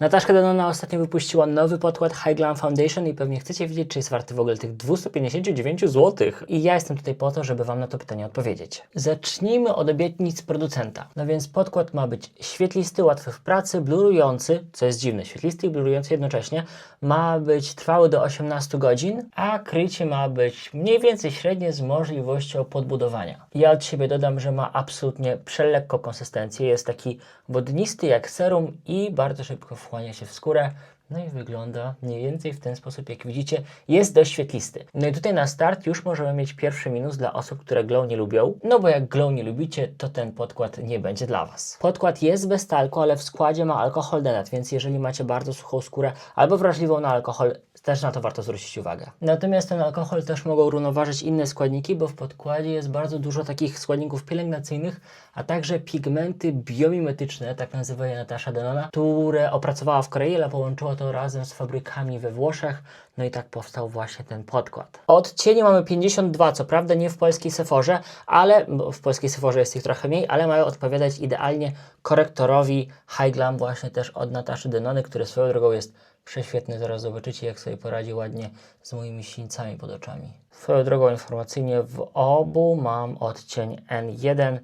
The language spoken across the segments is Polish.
Nataszka Denona ostatnio wypuściła nowy podkład High Glam Foundation i pewnie chcecie wiedzieć, czy jest warty w ogóle tych 259 zł. I ja jestem tutaj po to, żeby Wam na to pytanie odpowiedzieć. Zacznijmy od obietnic producenta. No więc podkład ma być świetlisty, łatwy w pracy, blurujący, co jest dziwne, świetlisty i blurujący jednocześnie. Ma być trwały do 18 godzin, a krycie ma być mniej więcej średnie z możliwością podbudowania. Ja od siebie dodam, że ma absolutnie przelekką konsystencję. Jest taki wodnisty jak serum i bardzo szybko wchłania się w skórę. No i wygląda mniej więcej w ten sposób, jak widzicie, jest dość świetlisty. No i tutaj na start już możemy mieć pierwszy minus dla osób, które glow nie lubią, no bo jak glow nie lubicie, to ten podkład nie będzie dla Was. Podkład jest bez talku, ale w składzie ma alkohol denat, więc jeżeli macie bardzo suchą skórę albo wrażliwą na alkohol, też na to warto zwrócić uwagę. Natomiast ten alkohol też mogą równoważyć inne składniki, bo w podkładzie jest bardzo dużo takich składników pielęgnacyjnych, a także pigmenty biomimetyczne, tak nazywa je Natasza Denona, które opracowała w Korei, ale połączyła to razem z fabrykami we Włoszech, no i tak powstał właśnie ten podkład. Odcieni mamy 52, co prawda nie w polskiej Sephorze, ale w polskiej Sephorze jest ich trochę mniej, ale mają odpowiadać idealnie korektorowi High Glam właśnie też od Nataszy Denony, który swoją drogą jest prześwietny. Zaraz zobaczycie, jak sobie poradzi ładnie z moimi sińcami pod oczami. Swoją drogą informacyjnie w obu mam odcień N1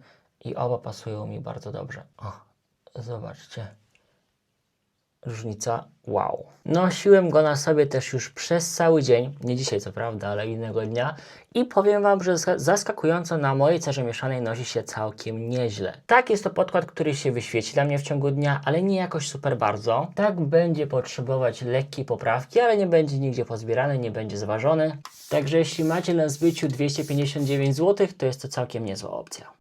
i oba pasują mi bardzo dobrze. O, zobaczcie. Różnica, wow. Nosiłem go na sobie też już przez cały dzień, nie dzisiaj co prawda, ale innego dnia i powiem Wam, że zaska- zaskakująco na mojej cerze mieszanej nosi się całkiem nieźle. Tak, jest to podkład, który się wyświeci dla mnie w ciągu dnia, ale nie jakoś super bardzo. Tak będzie potrzebować lekkiej poprawki, ale nie będzie nigdzie pozbierany, nie będzie zważony. Także jeśli macie na zbyciu 259 zł, to jest to całkiem niezła opcja.